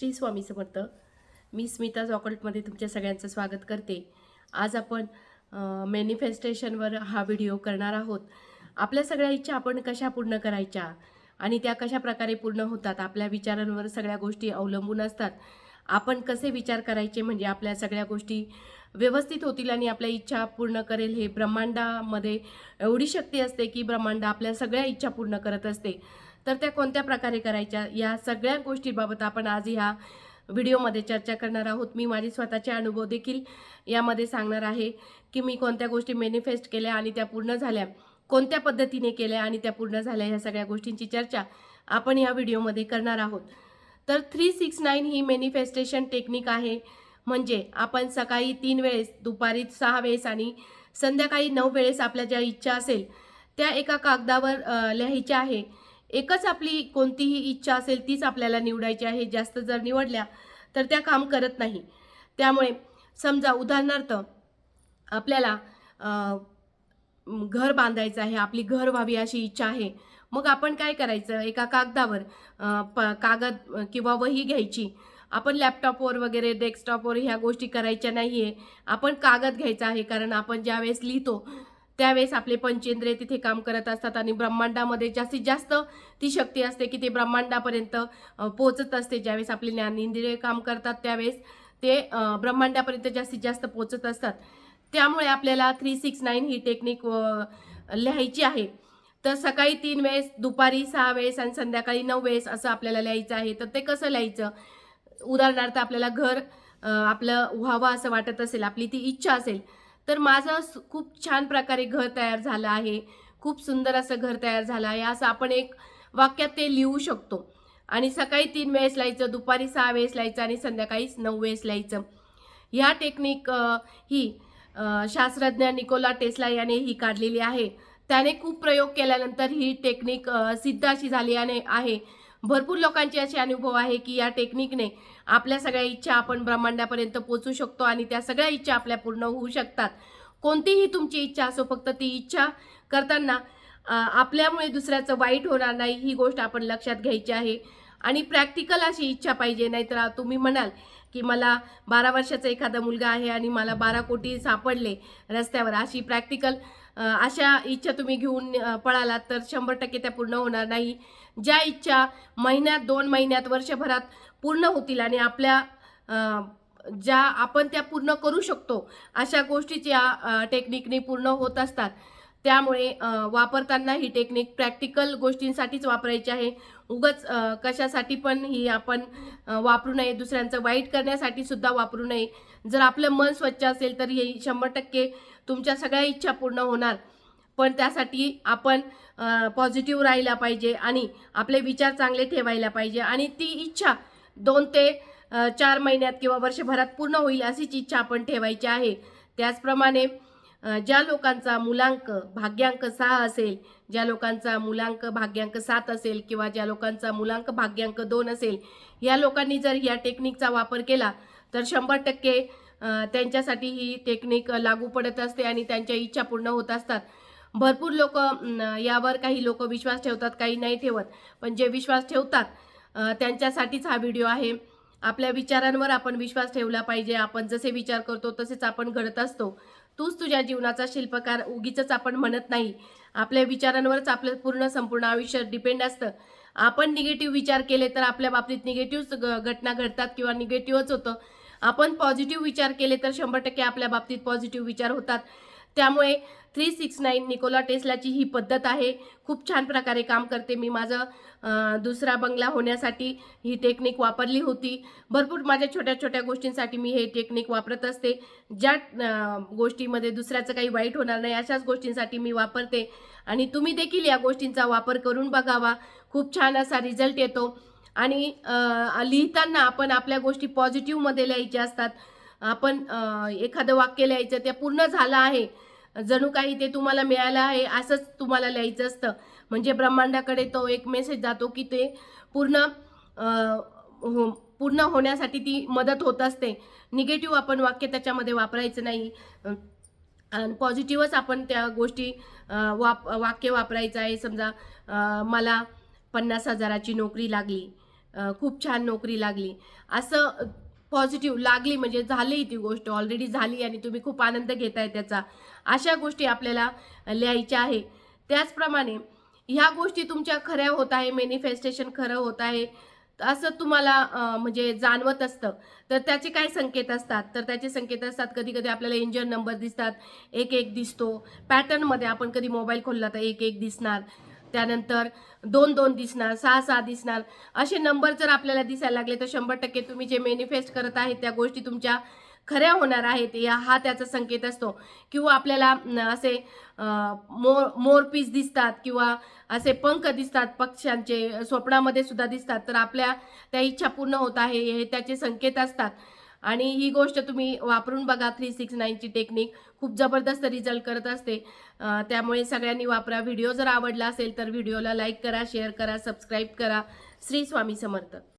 श्री स्वामी समर्थ. मी स्मिता जॉकल्टमध्ये तुमच्या सगळ्यांचं स्वागत करते. आज आपण मॅनिफेस्टेशनवर हा व्हिडिओ करणार आहोत. आपल्या सगळ्या इच्छा आपण कशा पूर्ण करायच्या आणि त्या कशा प्रकारे पूर्ण होतात आपल्या विचारांवर सगळ्या गोष्टी अवलंबून असतात. आपण कसे विचार करायचे म्हणजे आपल्या सगळ्या गोष्टी व्यवस्थित होतील आणि आपल्या इच्छा पूर्ण करेल हे ब्रह्मांडामध्ये एवढी शक्ती असते की ब्रह्मांड आपल्या सगळ्या इच्छा पूर्ण करत असते. तर त्या कोणत्या प्रकारे करायच्या? या सगळ्या गोष्टीबाबत आपण आज ह्या व्हिडिओमध्ये चर्चा करणार आहोत. मी माझे स्वतःचे अनुभव देखील यामध्ये सांगणार आहे की मी कोणत्या गोष्टी मॅनिफेस्ट केल्या आणि त्या पूर्ण झाल्या कोणत्या पद्धतीने केल्या आणि त्या पूर्ण झाल्या ह्या सगळ्या गोष्टींची चर्चा आपण या व्हिडिओमध्ये करणार आहोत. तर थ्री सिक्स नाईन ही मॅनिफेस्टेशन टेक्निक आहे. म्हणजे आपण सकाळी तीन वेळेस दुपारी सहा वेळेस आणि संध्याकाळी नऊ वेळेस आपल्या ज्या इच्छा असेल त्या एका कागदावर लिहायच्या आहे. एकच आपली कोणतीही इच्छा असेल तीच आपल्याला निवडायची आहे. जास्त जर निवडल्या तर त्या काम करत नाही. त्यामुळे समजा उदाहरणार्थ आपल्याला घर बांधायचं आहे आपली घर व्हावी अशी इच्छा आहे. मग आपण काय करायचं? एका कागदावर प कागद किंवा वही घ्यायची. आपण लॅपटॉपवर वगैरे डेस्कटॉपवर ह्या गोष्टी करायच्या नाही आहे आपण कागद घ्यायचा आहे कारण आपण ज्यावेळेस लिहितो त्यावेळेस आपले पंचेंद्रिय तिथे काम करत असतात आणि ब्रह्मांडामध्ये जास्तीत जास्त ती शक्ती असते की ते ब्रह्मांडापर्यंत पोचत असते. ज्यावेळेस आपले ज्ञानेंद्रिय काम करतात त्यावेळेस ते ब्रह्मांडापर्यंत जास्तीत जास्त पोचत असतात. त्यामुळे आपल्याला थ्री सिक्स नाईन ही टेक्निक लिहायची आहे. तर सकाळी तीन वेळेस दुपारी सहा वेळेस आणि संध्याकाळी नऊ वेळेस असं आपल्याला लिहायचं आहे. तर ते कसं लिहायचं? उदाहरणार्थ आपल्याला घर आपलं व्हावं असं वाटत असेल आपली ती इच्छा असेल तर माझं खूप छान प्रकारे घर तयार झालं आहे. खूप सुंदर असं घर तयार झालं आहे. असं आपण एक वाक्यात ते लिहू शकतो. आणि सकाळी तीन वेळेस लिहायचं दुपारी सहा वेळेस लिहायचं आणि संध्याकाळी नऊ वेळेस लिहायचं. ह्या टेक्निक ही शास्त्रज्ञ निकोला टेस्ला याने ही काढलेली आहे. त्याने खूप प्रयोग केल्यानंतर ही टेक्निक सिद्ध अशी झाली आणि आहे. भरपूर लोकांचे असे अनुभव आहे की या टेक्निकने आपल्या सगळ्या इच्छा आपण ब्रह्मांडापर्यंत पोचू शकतो आणि त्या सगळ्या इच्छा आपल्या पूर्ण होऊ शकतात. कोणतीही तुमची इच्छा असो फक्त ती इच्छा करताना आपल्यामुळे दुसऱ्याचं वाईट होणार नाही ही गोष्ट आपण लक्षात घ्यायची आहे. आणि प्रॅक्टिकल अशी इच्छा पाहिजे नाहीतर तुम्ही म्हणाल की मला बारा वर्षाचा एखादा मुलगा आहे आणि मला बारा कोटी सापडले रस्त्यावर. अशी प्रॅक्टिकल अशा इच्छा तुम्ही घेऊन पळालात तर शंभर टक्के त्या पूर्ण होणार नाही. ज्या इच्छा महिन्यात दोन महिन्यात वर्षभरात पूर्ण होतील आणि आपल्या ज्या आपण त्या पूर्ण करू शकतो अशा गोष्टीच्या टेक्निकने पूर्ण होत असतात. त्यामुळे वापरताना ही टेक्निक प्रॅक्टिकल गोष्टींसाठीच वापरायची आहे. उगच कशासाठी पण ही आपण वापरू नये. दुसऱ्यांचं वाईट करण्यासाठी सुद्धा वापरू नये. जर आपलं मन स्वच्छ असेल तर हे शंभर टक्के तुमच्या सगळ्या इच्छा पूर्ण होणार. पण त्यासाठी आपण पॉझिटिव्ह राहिला पाहिजे आणि आपले विचार चांगले ठेवायला पाहिजे. आणि ती इच्छा दोन ते चार महिन्यात किंवा वर्षभरात पूर्ण होईल अशीच इच्छा आपण ठेवायची आहे. त्याचप्रमाणे ज्या लोकांचा मुलांक भाग्यांक सहा असेल ज्या लोकांचा मुलांक भाग्यांक सात असेल किंवा ज्या लोकांचा मुलांक भाग्यांक दोन असेल या लोकांनी जर या टेक्निकचा वापर केला तर शंभर टक्के त्यांच्यासाठी ही टेक्निक लागू पडत असते आणि त्यांच्या इच्छा पूर्ण होत असतात. भरपूर लोक यावर काही लोक विश्वास ठेवतात काही नाही ठेवत. पण जे विश्वास ठेवतात त्यांच्यासाठीच हा व्हिडिओ आहे. आपल्या विचारांवर आपण विश्वास ठेवला पाहिजे. आपण जसे विचार करतो तसेच आपण घडत असतो. तूच तुझ्या जीवनाचा शिल्पकार उगीच आपण म्हणत नाही. आपल्या विचारांवरच आपलं पूर्ण संपूर्ण आयुष्य डिपेंड असतं. आपण निगेटिव्ह विचार केले तर आपल्या बाबतीत निगेटिव्ह घटना घडतात किंवा निगेटिव्हच होतं. आपण पॉझिटिव्ह विचार केले तर शंभर टक्के आपल्या बाबतीत पॉझिटिव्ह विचार होतात. त्यामुळे थ्री सिक्स नाईन निकोला टेस्लाची ही पद्धत आहे. खूप छान प्रकारे काम करते मी माझं. दुसरा बंगला होण्यासाठी ही टेक्निक वापरली होती. भरपूर माझ्या छोट्या छोट्या गोष्टींसाठी मी हे टेक्निक वापरत असते. ज्या गोष्टीमध्ये दुसऱ्याचं काही वाईट होणार नाही अशाच गोष्टींसाठी मी वापरते. आणि तुम्ही देखील या गोष्टींचा वापर करून बघावा. खूप छान असा रिझल्ट येतो. आणि लिहिताना आपण आपल्या गोष्टी पॉझिटिव्हमध्ये लिहायच्या असतात. आपण एखादं वाक्य लिहायचं ते पूर्ण झालं आहे. जणू काही ते तुम्हाला मिळालं आहे असंच तुम्हाला लिहायचं असतं. म्हणजे ब्रह्मांडाकडे तो एक मेसेज जातो की ते पूर्ण हो पूर्ण होण्यासाठी ती मदत होत असते. निगेटिव्ह आपण वाक्य त्याच्यामध्ये वापरायचं नाही. आणि पॉझिटिव्हच आपण त्या गोष्टी वाप वाक्य वापरायचं आहे. समजा मला पन्नास हजाराची नोकरी लागली. खूप छान नोकरी लागली. असं पॉझिटिव्ह लागली म्हणजे झाली ती गोष्ट ऑलरेडी झाली आणि तुम्ही खूप आनंद घेताय त्याचा. अशा गोष्टी आपल्याला लिहायच्या आहे. त्याचप्रमाणे ह्या गोष्टी तुमच्या खऱ्या होत आहे मॅनिफेस्टेशन खरं होत आहे असं तुम्हाला म्हणजे जाणवत असतं. तर त्याचे काय संकेत असतात? तर त्याचे संकेत असतात कधी कधी आपल्याला इंजन नंबर दिसतात एक एक दिसतो पॅटर्नमध्ये आपण कधी मोबाईल खोलला तर एक एक दिसणार. त्यानंतर दोन दोन दिसणार सहा सहा दिसणार. असे नंबर जर आपल्याला दिसायला लागले तर शंभर टक्के तुम्ही जे मेनिफेस्ट करत आहे त्या गोष्टी तुमच्या खऱ्या होणार आहेत. या हा त्याचा संकेत असतो. किंवा आपल्याला असे मोर मोर पीस दिसतात किंवा असे पंख दिसतात पक्ष्यांचे स्वप्नामध्ये सुद्धा दिसतात. तर आपल्या त्या इच्छा पूर्ण होत आहे हे त्याचे संकेत असतात. आणि ही गोष्ट तुम्ही वापरून बघा थ्री सिक्स नाईनची टेक्निक खूप जबरदस्त रिझल्ट करत असते. त्यामुळे सगळ्यांनी वापरा. व्हिडिओ जर आवडला असेल तर व्हिडिओला लाईक करा शेअर करा सबस्क्राईब करा. श्री स्वामी समर्थ.